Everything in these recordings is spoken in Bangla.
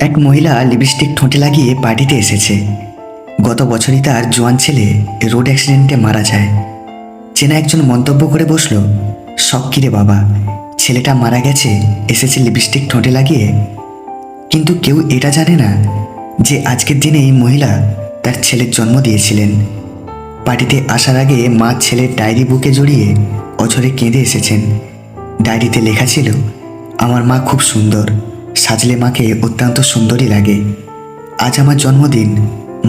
এক মহিলা লিপস্টিক ঠোঁটে লাগিয়ে পার্টিতে এসেছে। গত বছরই তার জোয়ান ছেলে রোড অ্যাক্সিডেন্টে মারা যায়। চেনা একজন মন্তব্য করে বসল, শখ কিরে বাবা? ছেলেটা মারা গেছে, এসেছে লিপস্টিক ঠোঁটে লাগিয়ে। কিন্তু কেউ এটা জানে না যে আজকের দিনে এই মহিলা তার ছেলের জন্ম দিয়েছিলেন। পার্টিতে আসার আগে মা ছেলের ডায়েরি বুকে জড়িয়ে অঝরে কেঁদে এসেছেন। ডায়েরিতে লেখা ছিল, আমার মা খুব সুন্দর। সাজলে মাকে অত্যন্ত সুন্দরী লাগে। আজ আমার জন্মদিন,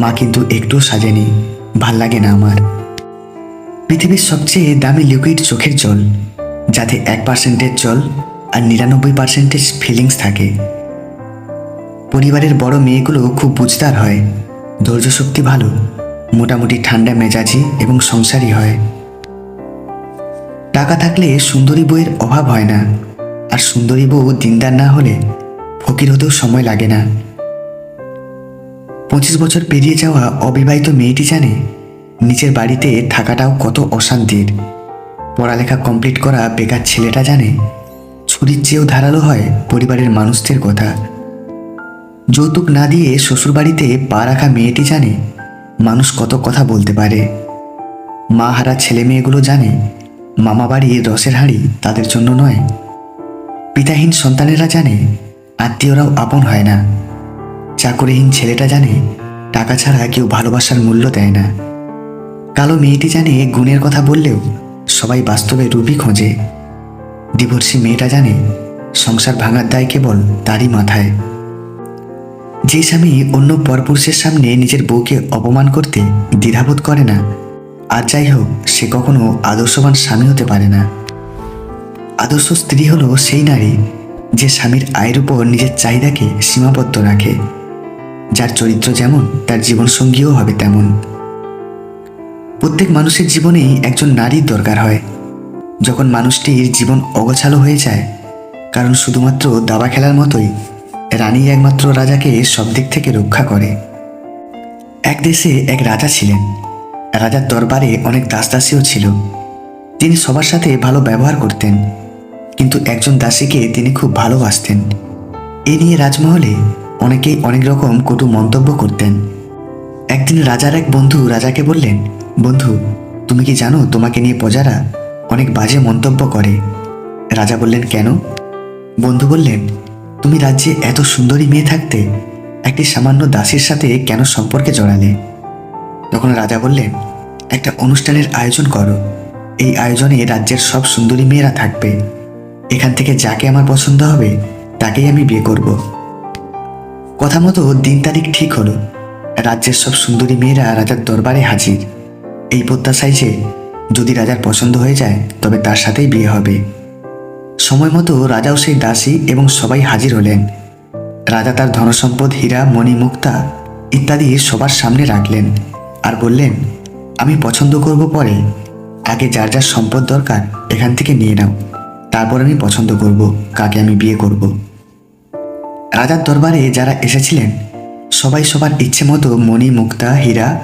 মা কিন্তু একটুও সাজেনি, ভালো লাগে না আমার। পৃথিবীর সবচেয়ে দামি লিকুইড চোখের জল, যাতে এক পার্সেন্টেজ জল আর নিরানব্বই পার্সেন্টেজ ফিলিংস থাকে। পরিবারের বড় মেয়েগুলো খুব বুঝদার হয় ধৈর্য শক্তি ভালো, মোটামুটি ঠান্ডা মেজাজি এবং সংসারী হয়। টাকা থাকলে সুন্দরী বউয়ের অভাব হয় না, আর সুন্দরী বউ দিনদার না হলে ফকির হতেও সময় লাগে না। পঁচিশ বছর পেরিয়ে যাওয়া অবিবাহিত মেয়েটি জানে, নিজের বাড়িতে থাকাটাও কত অশান্তির। পড়ালেখা কমপ্লিট করা বেকার ছেলেটা জানে, ছুরির চেয়েও ধারালো হয় পরিবারের মানুষদের কথা। যৌতুক না দিয়ে শ্বশুরবাড়িতে পা রাখা মেয়েটি জানে, মানুষ কত কথা বলতে পারে। মা হারা ছেলে মেয়েগুলো জানে মামা বাড়ির রসের হাঁড়ি তাদের জন্য নয়। পিতাহীন সন্তানেরা জানে আত্মীয়রাও আপন হয় না। চাকরিহীন ছেলেটা জানে টাকা ছাড়া কেউ ভালোবাসার মূল্য দেয় না। কালো মেয়েটি জানে গুণের কথা বললেও সবাই বাস্তবে রূপই খোঁজে। ডিভোর্সি মেয়েটা জানে সংসার ভাঙার দায় কেবল তারই মাথায়। যে স্বামী অন্য পরপুরুষের সামনে নিজের বউকে অপমান করতে দ্বিধাবোধ করে না, আর যাই হোক, সে কখনো আদর্শবান স্বামী হতে পারে না। আদর্শ স্ত্রী হলো সেই নারী যে স্বামীর আয়ের উপর নিজের চাহিদাকে সীমাবদ্ধ রাখে, যার চরিত্র যেমন তার জীবনসঙ্গীও হবে তেমন। প্রত্যেক মানুষের জীবনেই একজন নারীর দরকার হয়। যখন মানুষটির জীবন অগোছালো হয়ে যায়, কারণ শুধুমাত্র দাবা খেলার মতোই রানী একমাত্র রাজাকে সব দিক থেকে রক্ষা করে। এক দেশে এক রাজা ছিলেন। রাজার দরবারে অনেক দাসদাসীও ছিল। তিনি সবার সাথে ভালো ব্যবহার করতেন। কিন্তু একজন দাসীকে তিনি খুব ভালোবাসতেন। এ নিয়ে রাজমহলে অনেকেই অনেক রকম কটু মন্তব্য করতেন। একদিন রাজার এক বন্ধু রাজাকে বললেন, বন্ধু, তুমি কি জানো তোমাকে নিয়ে প্রজারা অনেক বাজে মন্তব্য করে? রাজা বললেন, কেন? বন্ধু বললেন, তুমি রাজ্যে এত সুন্দরী মেয়ে থাকতে একটি সামান্য দাসীর সাথে কেন সম্পর্কে জড়ালে? তখন রাজা বললেন, একটা অনুষ্ঠানের আয়োজন করো। এই আয়োজনে রাজ্যের সব সুন্দরী মেয়েরা থাকবে। এখান থেকে যাকে আমার পছন্দ হবে, তাকেই আমি বিয়ে করব। কথা মতো দিন তারিখ ঠিক হলো। রাজ্যের সব সুন্দরী মেয়েরা রাজার দরবারে হাজির। এই প্রত্যাশায় যে যদি রাজার পছন্দ হয়ে যায়, তবে তার সাথেই বিয়ে হবে। সময় মতো রাজাও সেই দাসী এবং সবাই হাজির হলেন। রাজা তার ধনসম্পদ, হীরা, মণি, মুক্তা ইত্যাদি সবার সামনে রাখলেন আর বললেন, আমি পছন্দ করব পরে। আগে যার যার সম্পদ দরকার, এখান থেকে নিয়ে নাও। তারপর আমি পছন্দ করব, কাকে আমি বিয়ে করব। রাজার দরবারে যারা এসেছিলেন, সবাই সবার ইচ্ছে মতো মণি, মুক্তা, হীরা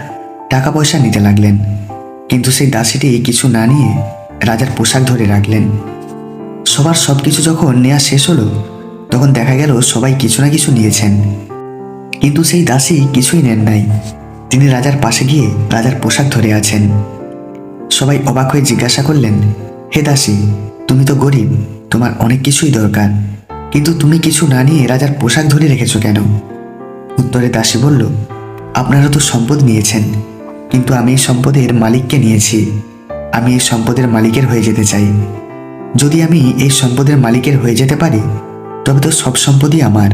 টাকা পয়সা নিতে লাগলেন। কিন্তু সেই দাসীটি কিছু না নিয়ে রাজার পোশাক ধরে রাখলেন। সবার সব কিছু যখন নেওয়া শেষ হলো, তখন দেখা গেল সবাই কিছু না কিছু নিয়েছেন। কিন্তু সেই দাসী কিছুই নেন নাই। তিনি রাজার পাশে গিয়ে রাজার পোশাক ধরে আছেন। সবাই অবাক হয়ে জিজ্ঞাসা করলেন, হে দাসী তুমি তো গরিব, তোমার অনেক কিছুই দরকার। কিন্তু তুমি কিছু না নিয়ে রাজার পোশাক ধরে রেখেছো কেন? উত্তরে দাসী বলল, আপনারা তো সম্পদ নিয়েছেন, কিন্তু আমি এই সম্পদের মালিককে নিয়েছি। আমি এই সম্পদের মালিকের হয়ে যেতে চাই। যদি আমি এই সম্পদের মালিকের হয়ে যেতে পারি, তবে তো সব সম্পদই আমার।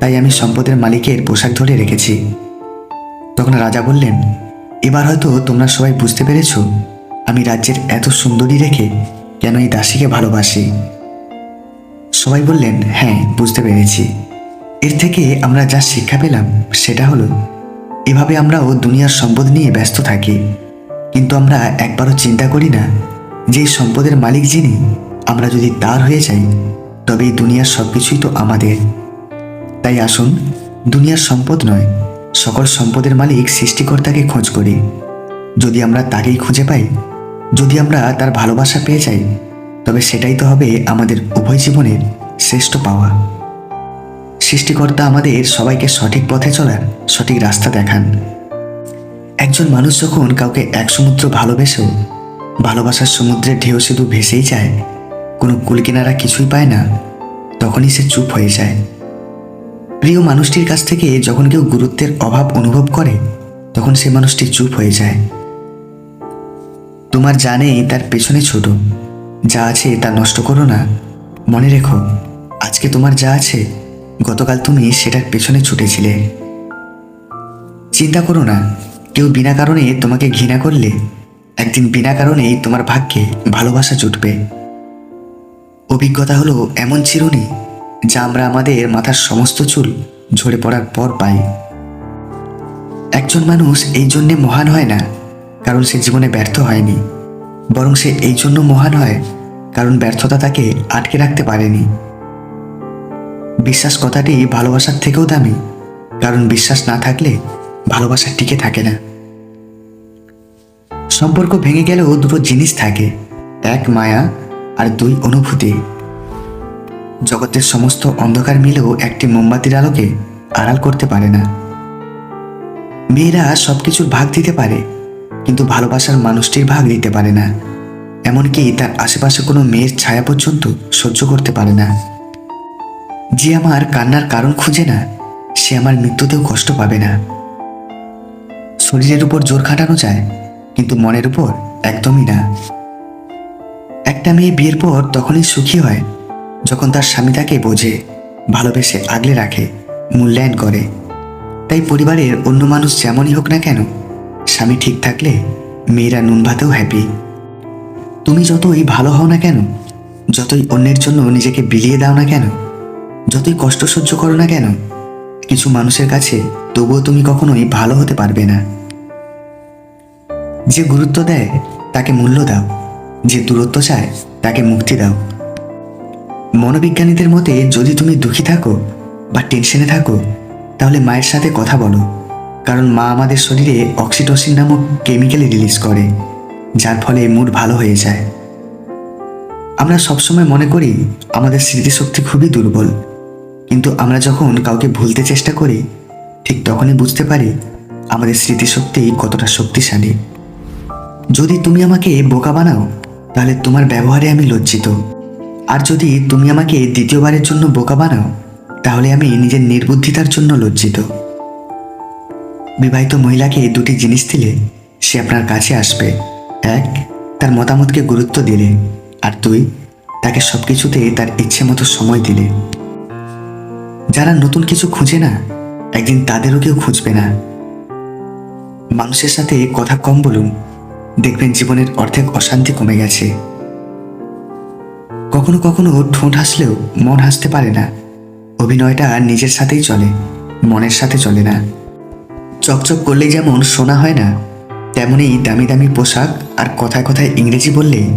তাই আমি সম্পদের মালিকের পোশাক ধরে রেখেছি। তখন রাজা বললেন, এবার হয়তো তোমরা সবাই বুঝতে পেরেছ, আমি রাজ্যের এত সুন্দরী রেখে কেন এই দাসীকে ভালোবাসি। সবাই বললেন হ্যাঁ বুঝতে পেরেছি। এর থেকে আমরা যা শিক্ষা পেলাম, সেটা হলো, এভাবে আমরাও দুনিয়ার সম্পদ নিয়ে ব্যস্ত থাকি। কিন্তু আমরা একবারও চিন্তা করি না যে সম্পদের মালিক যিনি, আমরা যদি তার হয়ে যাই তবে এই দুনিয়ার সব কিছুই তো আমাদের। তাই আসুন, দুনিয়ার সম্পদ নয়, সকল সম্পদের মালিক সৃষ্টিকর্তাকে খোঁজ করি। যদি আমরা তাকেই খুঁজে পাই যদি আমরা তার ভালোবাসা পেয়ে যাই, তবে সেটাই তো হবে আমাদের উভয় জীবনের শ্রেষ্ঠ পাওয়া। সৃষ্টিকর্তা আমাদের সবাইকে সঠিক পথে চলার সঠিক রাস্তা দেখান। একজন মানুষ যখন কাউকে এক সমুদ্র ভালোবেসেও, ভালোবাসার সমুদ্রের ঢেউ শুধু ভেসেই যায়, কোনো কুলকিনারা কিছুই পায় না, তখনই সে চুপ হয়ে যায়। প্রিয় মানুষটির কাছ থেকে যখন কেউ গুরুত্বের অভাব অনুভব করে, তখন সে মানুষটি চুপ হয়ে যায়। তোমার জানে তার পেছনে ছোট। যা আছে তা নষ্ট করো না। মনে রেখো, আজকে তোমার যা আছে, গতকাল তুমি সেটার পেছনে ছুটেছিলে। চিন্তা করো না, কেউ বিনা কারণে তোমাকে ঘৃণা করলে, একদিন বিনা কারণেই তোমার ভাগ্যে ভালোবাসা জুটবে। অভিজ্ঞতা হলো এমন চিরুনি, যা আমরা আমাদের মাথার সমস্ত চুল ঝরে পড়ার পর পাই। একজন মানুষ এই জন্যে মহান হয় না কারণ সে জীবনে ব্যর্থ হয়নি। বরং সে এই জন্য মহান হয় কারণ ব্যর্থতা তাকে আটকে রাখতে পারেনি। বিশ্বাস কথাটি ভালোবাসার থেকেও দামি, কারণ বিশ্বাস না থাকলে ভালোবাসা টিকে থাকে না। সম্পর্ক ভেঙে গেলেও দুটো জিনিস থাকে, এক মায়া আর দুই অনুভূতি। জগতের সমস্ত অন্ধকার মিলেও একটি মোমবাতির আলোকে আড়াল করতে পারে না। মেয়েরা সব কিছুর ভাগ দিতে পারে কিন্তু ভালোবাসার মানুষটির ভাগ নিতে পারে না। এমনকি তার আশেপাশে কোনো মেয়ের ছায়া পর্যন্ত সহ্য করতে পারে না। যে আমার কান্নার কারণ খুঁজে না, সে আমার মৃত্যুতেও কষ্ট পাবে না। শরীরের উপর জোর খাটানো যায়, কিন্তু মনের উপর একদমই না। একটা মেয়ে বিয়ের পর তখনই সুখী হয়, যখন তার স্বামী তাকে বোঝে, ভালোবেসে আগলে রাখে, মূল্যায়ন করে। তাই পরিবারের অন্য মানুষ যেমনই হোক না কেন স্বামী ঠিক থাকলে মেয়েরা নুন ভাতেও হ্যাপি তুমি যতই ভালো হও না কেন, যতই অন্যের জন্য নিজেকে বিলিয়ে দাও না কেন, যতই কষ্ট সহ্য করো না কেন, কিছু মানুষের কাছে তবুও তুমি কখনোই ভালো হতে পারবে না। যে গুরুত্ব দেয়, তাকে মূল্য দাও। যে দূরত্ব চায়, তাকে মুক্তি দাও। মনোবিজ্ঞানীদের মতে যদি তুমি দুঃখী থাকো বা টেনশনে থাকো, তাহলে মায়ের সাথে কথা বলো। কারণ মা আমাদের শরীরে অক্সিটোসিন নামক কেমিক্যাল রিলিজ করে, যার ফলে মুড ভালো হয়ে যায়। আমরা সবসময় মনে করি আমাদের স্মৃতিশক্তি খুবই দুর্বল, কিন্তু আমরা যখন কাউকে ভুলতে চেষ্টা করি, ঠিক তখনই বুঝতে পারি আমাদের স্মৃতিশক্তি কতটা শক্তিশালী। যদি তুমি আমাকে বোকা বানাও, তাহলে তোমার ব্যবহারে আমি লজ্জিত। আর যদি তুমি আমাকে দ্বিতীয়বারের জন্য বোকা বানাও, তাহলে আমি নিজের নির্বুদ্ধিতার জন্য লজ্জিত। বিবাহিত মহিলাকে দুটি জিনিস দিলে সে আপনার কাছে আসবে। এক, তার মতামতকে গুরুত্ব দিলে। আর দুই, তাকে সব কিছুতে তার ইচ্ছে মতো সময় দিলে। যারা নতুন কিছু খুঁজে না, একদিন তাদেরও কেউ খুঁজবে না। মানুষের সাথে কথা কম বলুন, দেখবেন জীবনের অর্ধেক অশান্তি কমে গেছে। কখনো কখনো ঠোঁট হাসলেও মন হাসতে পারে না। অভিনয়টা নিজের সাথেই চলে, মনের সাথে চলে না। চকচক করলেই যেমন শোনা হয় না, তেমনই দামি দামি পোশাক আর কথায় কথায় ইংরেজি বললেই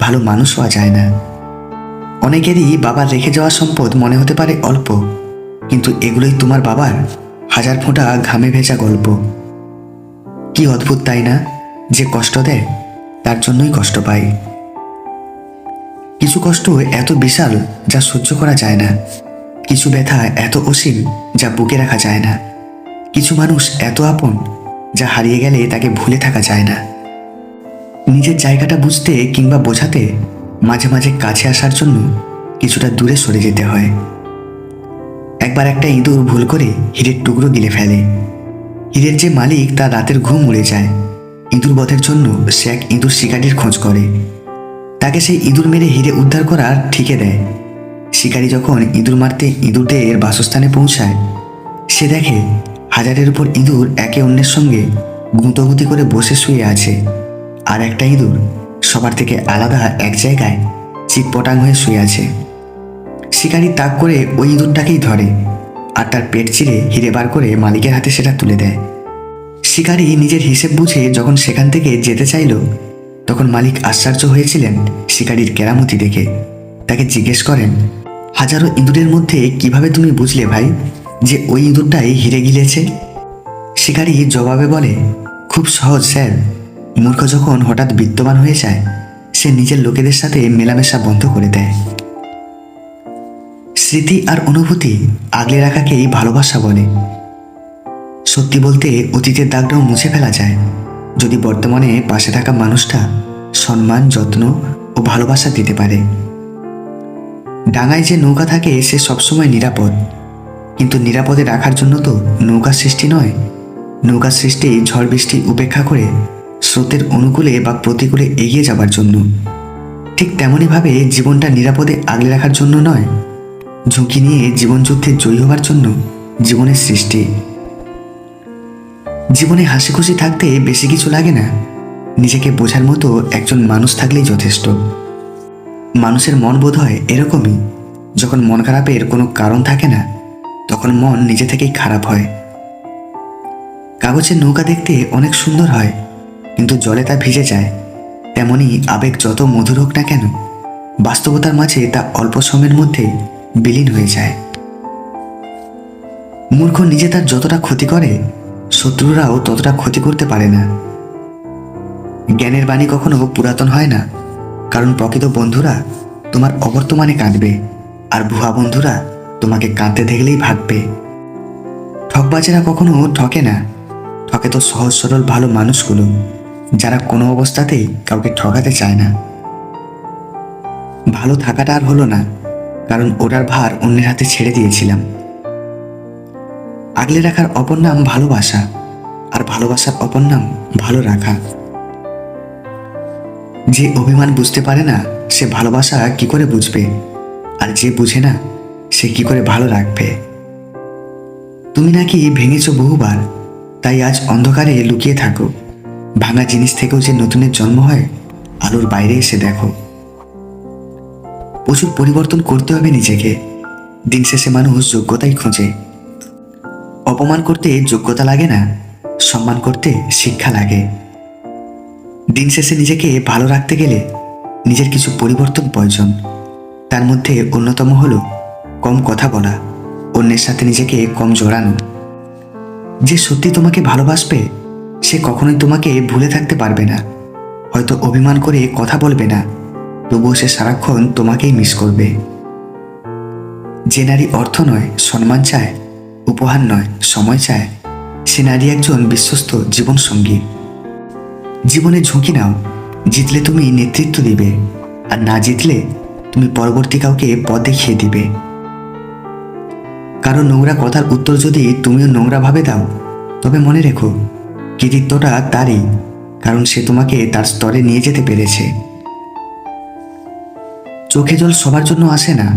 ভালো মানুষ হওয়া যায় না। অনেকেরই বাবার রেখে যাওয়া সম্পদ মনে হতে পারে অল্প, কিন্তু এগুলোই তোমার বাবার হাজার ফোঁটা ঘামে ভেজা গল্প। কি অদ্ভুত তাই না? যে কষ্ট দেয়, তার জন্যই কষ্ট পায়। কিছু কষ্ট এত বিশাল যা সহ্য করা যায় না, কিছু ব্যথা এত অসীম যা বুকে রাখা যায় না। কিছু মানুষ এত আপন যা হারিয়ে গেলে তাকে ভুলে থাকা যায় না। নিজের জায়গাটা বুঝতে কিংবা বোঝাতে মাঝে মাঝে কাছে আসার জন্য কিছুটা দূরে সরে যেতে হয়। একবার একটা ইঁদুর ভুল করে হীরের টুকরো গিলে ফেলে। হীরের যে মালিক তার রাতের ঘুম উড়ে যায়। ইঁদুর বধের জন্য সে এক ইঁদুর শিকারির খোঁজ করে। তাকে সেই ইঁদুর মেরে হিরে উদ্ধার করার ঠিকে দেয়। শিকারী যখন ইঁদুর মারতে ইঁদুরদের বাসস্থানে পৌঁছায়, সে দেখে হাজারের উপর ইঁদুর একে অন্যের সঙ্গে গুঁতোগুতি করে বসে শুয়ে আছে। আর একটা ইঁদুর সবার থেকে আলাদা এক জায়গায় চিটপটাং হয়ে শুয়ে আছে। শিকারী তাক করে ওই ইঁদুরটাকেই ধরে আর তার পেট চিরে হিরে বার করে মালিকের হাতে সেটা তুলে দেয়। শিকারী নিজের হিসেব বুঝে যখন সেখান থেকে যেতে চাইল, তখন মালিক আশ্চর্য হয়েছিলেন শিকারীর কেরামতি দেখে। তাকে জিজ্ঞেস করেন, হাজারো ইঁদুরের মধ্যে কীভাবে তুমি বুঝলে ভাই? যে ওই ইঁদুরটাই হিরে গিলেছে? শিকারী জবাবে বলে, খুব সহজ, স্যার। মূর্খ যখন হঠাৎ বিদ্যমান হয়ে যায়, সে নিজের লোকেদের সাথে মেলামেশা বন্ধ করে দেয়। স্মৃতি আর অনুভূতি আগলে রাখাকেই ভালোবাসা বলে। সত্যি বলতে অতীতের দাগটাও মুছে ফেলা যায়। যদি বর্তমানে পাশে থাকা মানুষটা সম্মান, যত্ন ও ভালোবাসা দিতে পারে। ডাঙায় যে নৌকা থাকে, সে সবসময় নিরাপদ। কিন্তু নিরাপদে রাখার জন্য তো নৌকা সৃষ্টি নয়। নৌকা সৃষ্টি, ঝড় বৃষ্টি উপেক্ষা করে স্রোতের অনুকূলে বা প্রতিকূলে এগিয়ে যাবার জন্য। ঠিক তেমনইভাবে জীবনটা নিরাপদে আগলে রাখার জন্য নয়। ঝুঁকি নিয়ে জীবনযুদ্ধে জয়ী হবার জন্য জীবনের সৃষ্টি। জীবনে হাসি খুশি থাকতে বেশি কিছু লাগে না। নিজেকে বোঝার মতো একজন মানুষ থাকলেই যথেষ্ট। মানুষের মন বোধ হয় এরকমই। যখন মন খারাপের কোনো কারণ থাকে না তখন মন নিজে থেকেই খারাপ হয়। কাগজের নৌকা দেখতে অনেক সুন্দর হয়, কিন্তু জলে তা ভিজে যায়। তেমনি আবেগ যত মধুর হোক না কেন, বাস্তবতার মাঝে তা অল্প সময়ের মধ্যে বিলীন হয়ে যায়। মূর্খ নিজে তার যতটা ক্ষতি করে, শত্রুরাও ততটা ক্ষতি করতে পারে না। জ্ঞানের বাণী কখনো পুরাতন হয় না, কারণ প্রকৃত বন্ধুরা তোমার অবর্তমানে কাঁদবে, আর ভুয়া বন্ধুরা তোমাকে কাঁদতে দেখলেই ভাববে। ঠকবাজেরা কখনো ঠকে না। ঠকে তো সহজ সরল ভালো মানুষগুলো, যারা কোনো অবস্থাতেই কাউকে ঠকাতে চায় না। ভালো থাকাটা আর হলো না, কারণ ওটার ভার অন্যের হাতে ছেড়ে দিয়েছিলাম। আগলে রাখার অপর নাম ভালোবাসা, আর ভালোবাসার অপর নাম ভালো রাখা। যে অভিমান বুঝতে পারে না, সে ভালোবাসা কি করে বুঝবে? আর যে বুঝে না সে কি করে ভালো রাখবে? তুমি নাকি ভেঙেছ বহুবার, তাই আজ অন্ধকারে লুকিয়ে থাকো। ভাঙা জিনিস থেকেও যে নতুনের জন্ম হয়, আলোর বাইরে এসে দেখো। প্রচুর পরিবর্তন করতে হবে নিজেকে। দিন শেষে মানুষ যোগ্যতাই খোঁজে। অপমান করতে যোগ্যতা লাগে না, সম্মান করতে শিক্ষা লাগে। দিন শেষে নিজেকে ভালো রাখতে গেলে নিজের কিছু পরিবর্তন প্রয়োজন। তার মধ্যে অন্যতম হলো কম কথা বলা, অন্যের সাথে নিজেকে কম জড়ানো। যে সত্যি তোমাকে ভালোবাসবে, সে কখনোই তোমাকে ভুলে থাকতে পারবে না। হয়তো অভিমান করে কথা বলবে না, তবুও সে সারাক্ষণ তোমাকেই মিস করবে। যে নারী অর্থ নয়, সম্মান চায়, উপহার নয়, সময় চায়, সে নারী একজন বিশ্বস্ত জীবনসঙ্গী। জীবনে ঝুঁকি নাও, জিতলে তুমি নেতৃত্ব দিবে, আর না জিতলে তুমি পরবর্তী কাউকে পথ দেখিয়ে দিবে। কারও নোংরা কথার উত্তর যদি তুমিও নোংরাভাবে দাও, তবে মনে রেখো, কৃতিত্বটা তারই, কারণ সে তোমাকে তার স্তরে নিয়ে যেতে পেরেছে। চোখে জল সবার জন্য আসে না,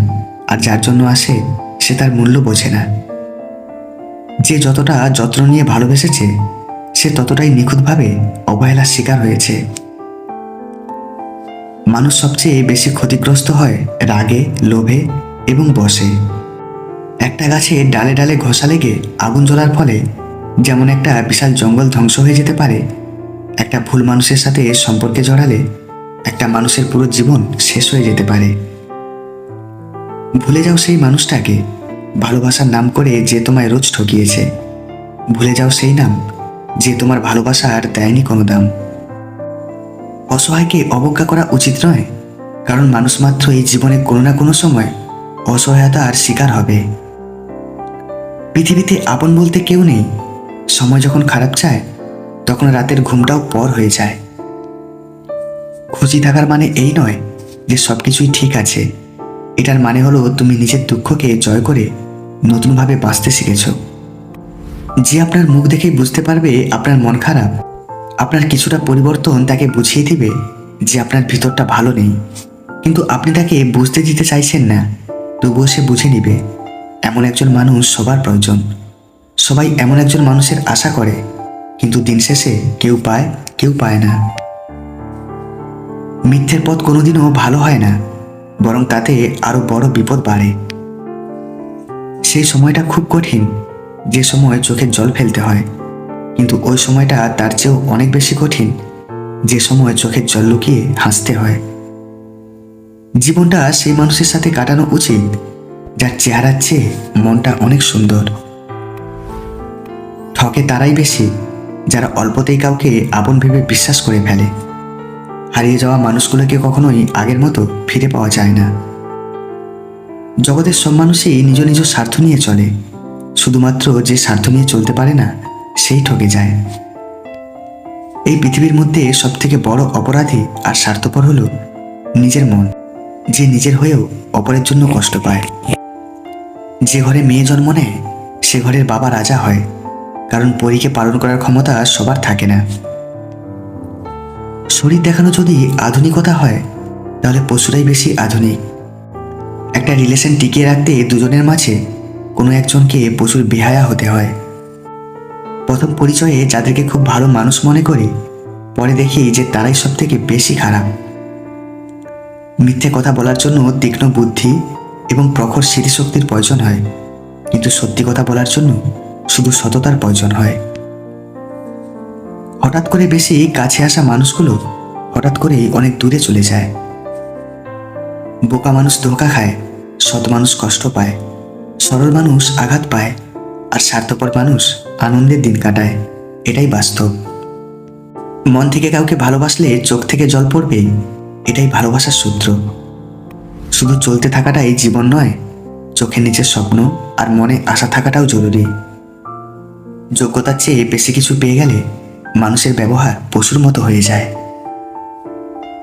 আর যার জন্য আসে, সে তার মূল্য বোঝে না। যে যতটা যত্ন নিয়ে ভালোবেসেছে, সে ততটাই নিখুঁতভাবে অবহেলার শিকার হয়েছে। মানুষ সবচেয়ে বেশি ক্ষতিগ্রস্ত হয় রাগে, লোভে এবং বসে। একটা গাছে ডালে ডালে ঘষা লেগে আগুন জ্বলার ফলে যেমন একটা বিশাল জঙ্গল ধ্বংস হয়ে যেতে পারে, একটা ভুল মানুষের সাথে সম্পর্কে জড়ালে একটা মানুষের পুরো জীবন শেষ হয়ে যেতে পারে। ভুলে যাও সেই মানুষটাকে, ভালোবাসার নাম করে যে তোমায় রোজ ঠকিয়েছে। ভুলে যাও সেই নাম যে তোমার ভালোবাসা আর দেয়নি কোনো দাম। অসহায়কে অবজ্ঞা করা উচিত নয়, কারণ মানুষ মাত্র এই জীবনে কোনো না কোনো সময় অসহায়তা আর শিকার হবে। পৃথিবীতে আপন বলতে কেউ নেই। সময় যখন খারাপ চায়, তখন রাতের ঘুমটাও পর হয়ে যায়। খুশি থাকার মানে এই নয় যে সব কিছুই ঠিক আছে। এটার মানে হলো তুমি নিজের দুঃখকে জয় করে নতুনভাবে বাঁচতে শিখেছ। যে আপনার মুখ দেখেই বুঝতে পারবে আপনার মন খারাপ, আপনার কিছুটা পরিবর্তন তাকে বুঝিয়ে দিবে যে আপনার ভিতরটা ভালো নেই। কিন্তু আপনি তাকে বুঝতে দিতে চাইছেন না, তবুও সে বুঝে নিবে। এমন একজন মানুষ সবার প্রয়োজন। সবাই এমন একজন মানুষের আশা করে, কিন্তু দিন শেষে কেউ পায় কেউ পায় না। মিথ্যের পথ কোনোদিনও ভালো হয় না, বরং তাতে আরও বড় বিপদ বাড়ে। সেই সময়টা খুব কঠিন, যে সময় চোখের জল ফেলতে হয়। কিন্তু ওই সময়টা তার চেয়েও অনেক বেশি কঠিন, যে সময় চোখের জল লুকিয়ে হাসতে হয়। জীবনটা সেই মানুষের সাথে কাটানো উচিত যার চেহারার চেয়ে মনটা অনেক সুন্দর। ঠকে তারাই বেশি, যারা অল্পতেই কাউকে আপন ভেবে বিশ্বাস করে ফেলে। হারিয়ে যাওয়া মানুষগুলোকে কখনোই আগের মতো ফিরে পাওয়া যায় না। জগতের সব মানুষই নিজ নিজ স্বার্থ নিয়ে চলে। শুধুমাত্র যে স্বার্থ নিয়ে চলতে পারে না, সেই ঠকে যায়। এই পৃথিবীর মধ্যে সব থেকে বড় অপরাধী আর স্বার্থপর হলো নিজের মন, যে নিজের হয়েও অপরের জন্য কষ্ট পায়। যে ঘরে মেয়ে জন্ম নেয়, সে ঘরের বাবা রাজা হয়, কারণ পরীকে পালন করার ক্ষমতা সবার থাকে না। শরীর দেখানো যদি আধুনিকতা হয়, তাহলে পশুরাই বেশি আধুনিক। একটা রিলেশন টিকিয়ে রাখতে দুজনের মাঝে কোনো একজনকে প্রচুর বেহায়া হতে হয়। প্রথম পরিচয়ে যাদেরকে খুব ভালো মানুষ মনে করি, পরে দেখি যে তারাই সব থেকে বেশি খারাপ। মিথ্যে কথা বলার জন্য তীক্ষ্ণ বুদ্ধি এবং প্রখর স্মৃতিশক্তির প্রয়োজন হয়। কিন্তু সত্যি কথা বলার জন্য শুধু সততার প্রয়োজন হয়। হঠাৎ করে বেশি কাছে আসা মানুষগুলো হঠাৎ করেই অনেক দূরে চলে যায়। বোকা মানুষ ধোকা খায়, সৎ মানুষ কষ্ট পায়, সরল মানুষ আঘাত পায়, আর স্বার্থপর মানুষ আনন্দের দিন কাটায়। এটাই বাস্তব। মন থেকে কাউকে ভালোবাসলে চোখ থেকে জল পড়বে, এটাই ভালোবাসার সূত্র। শুধু চলতে থাকাটা এই জীবন নয় চোখে নিচের স্বপ্ন আর মনে আশা থাকাটাও জরুরি। যোগ্যতার চেয়ে বেশি কিছু পেয়ে গেলে মানুষের ব্যবহার পশুর মতো হয়ে যায়।